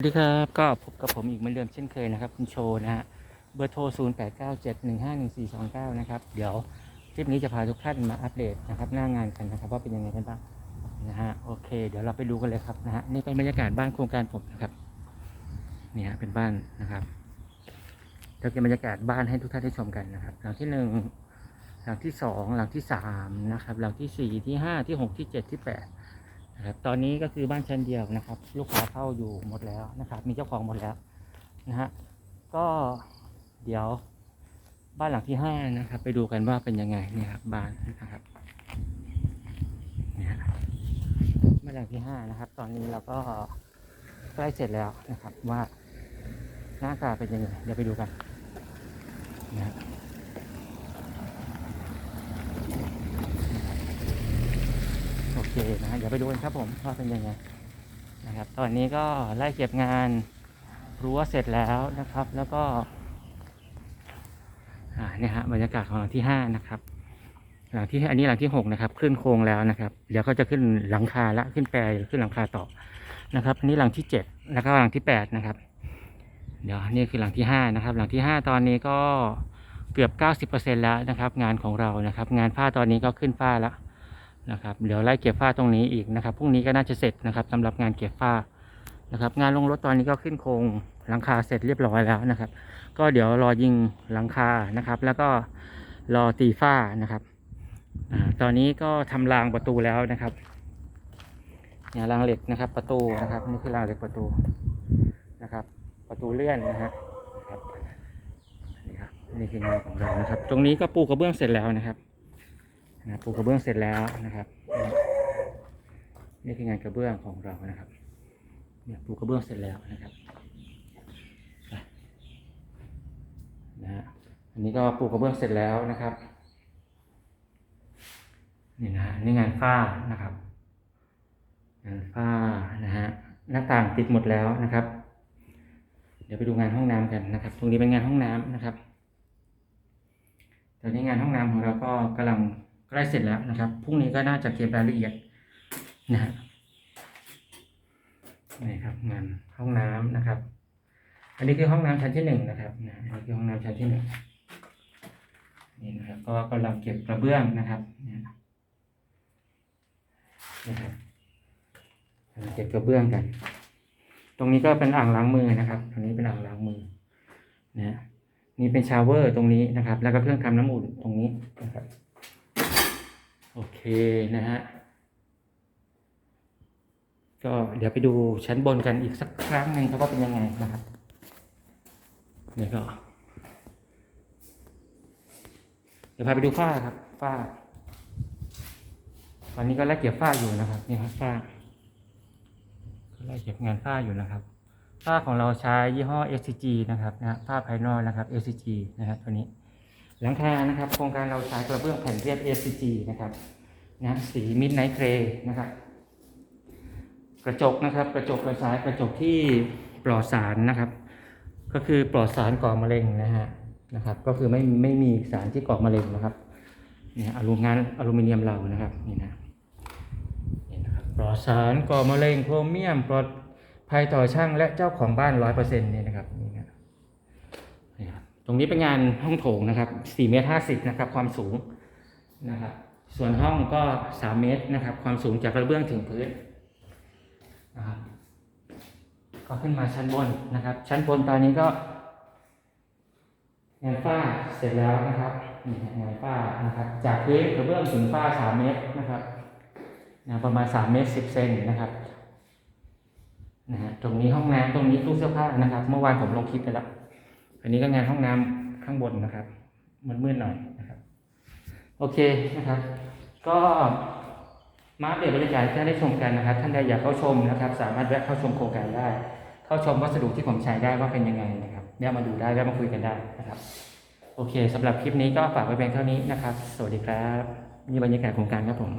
สวัสดีครับ ก็พบกับผมอีกเหมือนเดิมเช่นเคยนะครับ คุณโชว์นะฮะเบอร์โทร 0 8 9 7 1 5 1 4 2 9 นะครับ เดี๋ยวคลิปนี้จะพาทุกท่านมาอัปเดตนะครับหน้างานกันนะครับ ว่าเป็นยังไงกันบ้างนะฮะโอเค เดี๋ยวเราไปดูกันเลยครับนะฮะนี่เป็นบรรยากาศบ้านโครงการผมนะครับนี่ฮะเป็นบ้านนะครับเราเก็บบรรยากาศบ้านให้ทุกท่านได้ชมกันนะครับ หลังที่หนึ่งหลังที่สองหลังที่สามนะครับหลังที่สี่ที่ห้าที่หกที่เจ็ดที่แปด นะครับตอนนี้ก็คือบ้านชั้นเดียวนะครับ ลูกค้าเข้าอยู่หมดแล้วนะครับ มีเจ้าของหมดแล้วนะฮะก็เดี๋ยวบ้านหลังที่ห้านะครับ ไปดูกันว่าเป็นยังไงเนี่ยครับบ้านนะครับเนี่ยบ้านหลังที่ห้านะครับ ตอนนี้เราก็ใกล้เสร็จแล้วนะครับว่าหน้าตาเป็นยังไงเดี๋ยวไปดูกันนะครับ โอเค นะฮะเดี๋ยวไปดูกันครับผมว่าเป็นยังไงนะครับ ตอนนี้ก็ไล่เก็บงานรั้วเสร็จแล้วนะครับ แล้วก็อ่าเนี่ยฮะบรรยากาศของหลังที่ห้านะครับหลังที่อันนี้หลังที่หกนะครับ ขึ้นโครงแล้วนะครับ เดี๋ยวก็จะขึ้นหลังคาละขึ้นแปรขึ้นหลังคาต่อนะครับอันนี้หลังที่เจ็ดแล้วก็หลังที่แปดนะครับ เดี๋ยวนี่คือหลังที่ห้านะครับ หลังที่ห้าตอนนี้ก็เกือบเก้าสิบเปอร์เซ็นแล้วนะครับ งานของเรานะครับ งานผ้าตอนนี้ก็ขึ้นผ้าแล้ว นะครับเดี๋ยวไล่เก็บฝ้าตรงนี้อีกนะครับพรุ่งนี้ก็น่าจะเสร็จนะครับสำหรับงานเก็บฝ้านะครับ งานลงรถตอนนี้ก็ขึ้นโครงหลังคาเสร็จเรียบร้อยแล้วนะครับ ก็เดี๋ยวรอยิงหลังคานะครับ แล้วก็รอตีฝ้านะครับอตอนนี้ก็ทำรางประตูแล้วนะครับเนี่ยรางเหล็กนะครับ ประตูนะครับนี่คือรางเหล็กประตูนะครับ ประตูเลื่อนนะฮะครับนี่ครับนี่คืองานของเรานะครับ ตรงนี้ก็ปูกระเบื้องเสร็จแล้วนะครับ นะปูกระเบื้องเสร็จแล้วนะครับ นี่คืองานกระเบื้องของเรานะครับเนี่ยปูกระเบื้องเสร็จแล้วนะครับนะฮะอันนี้ก็ปูกระเบื้องเสร็จแล้วนะครับนี่นะนี่งานฝ้านะครับ งานฝ้านะฮะหน้าต่างติดหมดแล้วนะครับ เดี๋ยวไปดูงานห้องน้ำกันนะครับ ตรงนี้เป็นงานห้องน้ำนะครับตอนนี้งานห้องน้ำของเราก็กำลัง ใกล้เสร็จแล้วนะครับพรุ่งนี้ก็น่าจะเก็บรายละเอียดนะฮะนี่ครับงานห้องน้ำนะครับ อันนี้คือห้องน้ำชั้นที่หนึ่งนะครับนะอันนี้คือห้องน้ำชั้นที่หนึ่งนี่นะครับ ก็กำลังเก็บกระเบื้องนะครับนี่นะครับกำลังเก็บกระเบื้องกัน ตรงนี้ก็เป็นอ่างล้างมือนะครับ ตรงนี้เป็นอ่างล้างมือนะนี่เป็นชาวเวอร์ตรงนี้นะครับ แล้วก็เครื่องทำน้ำอุ่นตรงนี้นะครับ โอเคนะฮะ ก็เดี๋ยวไปดูชั้นบนกันอีกสักครั้งหนึ่งครับว่าเป็นยังไงนะครับเนี่ยก็เดี๋ยวพาไปดูฝ้าครับฝ้า ตอนนี้ก็ไล่เก็บฝ้าอยู่นะครับนี่ครับฝ้าก็ไล่เก็บงานฝ้าอยู่นะครับผ้าของเราใช้ยี่ห้อ SCG นะครับนะผ้าภายนอกนะครับ SCG นะครับตัวนี้ หลังคานะครับโครงการเราใช้กระเบื้องแผ่นเรียบ SCG นะครับนะสีมิดไนท์เกรนะครับ กระจกนะครับ กระจกเราใช้กระจกที่ปลอดสารนะครับ ก็คือปลอดสารก่อมะเร็งนะฮะนะครับ ก็คือไม่ไม่มีสารที่ก่อมะเร็งนะครับเนี่ยอลูงานอลูมิเนียมเรานะครับนี่นะนี่นะครับปลอดสารก่อมะเร็งโครเมียมปลอดภัยต่อช่างและเจ้าของบ้านร้อยเปอร์เซ็นต์นี่นะครับนี่นะครับ ตรงนี้เป็นงานห้องโถงนะครับสี่เมตรห้าสิบนะครับความสูงนะครับ ส่วนห้องก็สามเมตรนะครับ ความสูงจากกระเบื้องถึงพื้นนะครับก็ขึ้นมาชั้นบนนะครับ ชั้นบนตอนนี้ก็งานฝ้าเสร็จแล้วนะครับนี่งานฝ้านะครับ จากพื้นกระเบื้องถึงฝ้าสามเมตรนะครับนะประมาณสามเมตรสิบเซนนะครับนะฮะตรงนี้ห้องน้ำตรงนี้ตู้เสื้อผ้านะครับ เมื่อวานผมลงคลิปไปแล้ว อันนี้ก็งานห้องน้ำข้างบนนะครับมืดๆหน่อยนะครับโอเคนะครับ ก็มาอัปเดตบรรยากาศท่านได้ชมกันนะครับ ท่านใดอยากเข้าชมนะครับ สามารถแวะเข้าชมโครงการได้ เข้าชมวัสดุที่ผมใช้ได้ว่าเป็นยังไงนะครับแวะมาดูได้แวะมาคุยกันได้นะครับ โอเคสำหรับคลิปนี้ก็ฝากไว้เพียงเท่านี้นะครับ สวัสดีครับนี่บรรยากาศโครงการครับผม